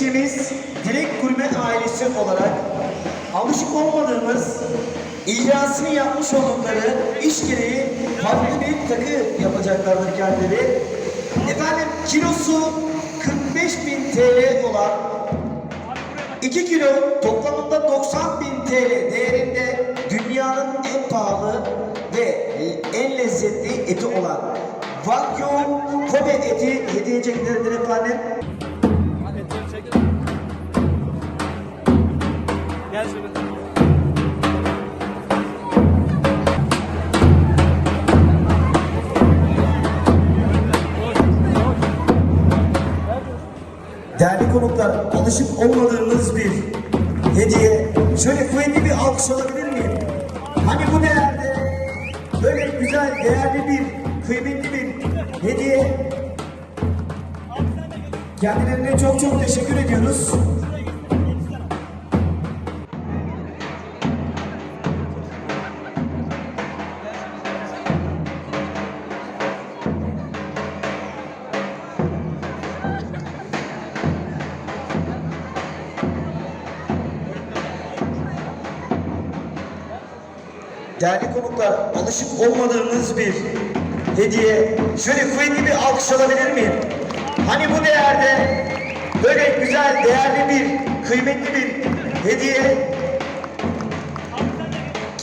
çeşnimiz direkt gurbet ailesi olarak alışık olmadığımız icrasını yapmış oldukları iş gereği farklı bir takı yapacaklardır kendileri. Efendim kilosu 45 bin TL olan 2 kilo toplamında 90 bin TL değerinde dünyanın en pahalı ve en lezzetli eti olan Wagyu Kobe eti hediye edeceklerdir efendim. Değerli konuklar, alışık olmadığımız bir hediye. Şöyle kuvvetli bir alkış alabilir miyim? Hani bu değerde böyle güzel, değerli bir, kıymetli bir hediye. Kendilerine çok çok teşekkür ediyoruz. Değerli konuklar, alışık olmadığımız bir hediye. Şöyle kuvvetli bir alkış alabilir miyim? Hani bu değerde böyle güzel, değerli bir, kıymetli bir hediye.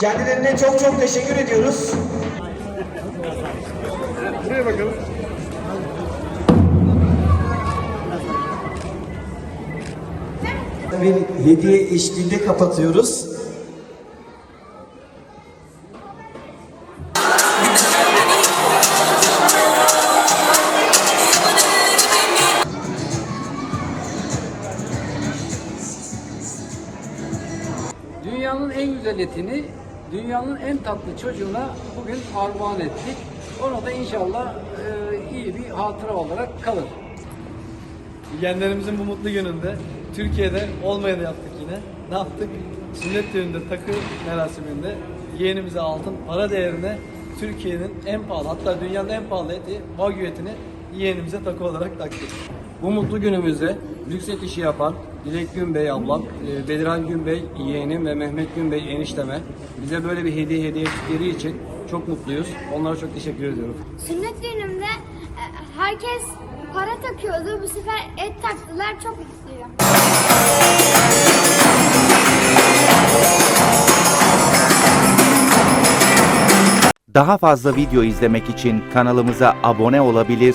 Kendilerine çok çok teşekkür ediyoruz. Buraya bakalım. Bir hediye eşliğinde kapatıyoruz. Dünyanın en güzel etini dünyanın en tatlı çocuğuna bugün armağan ettik. Ona da inşallah e, iyi bir hatıra olarak kalır. Yeğenlerimizin bu mutlu gününde Türkiye'de olmayanı yaptık yine. Ne yaptık? Sünnet düğününde takı merasiminde yeğenimize altın para değerine Türkiye'nin en pahalı hatta dünyanın en pahalı eti Wagyu etini yeğenimize takı olarak taktık. Bu mutlu günümüzde lüks et işi yapan Dilek Günbey ablam, e, Bedirhan Günbey yeğenim ve Mehmet Günbey enişteme bize böyle bir hediye hediye ettikleri için çok mutluyuz. Onlara çok teşekkür ediyorum. Sünnet düğünümde e, herkes para takıyordu. Bu sefer et taktılar. Çok mutluyum. Daha fazla video izlemek için kanalımıza abone olabilir,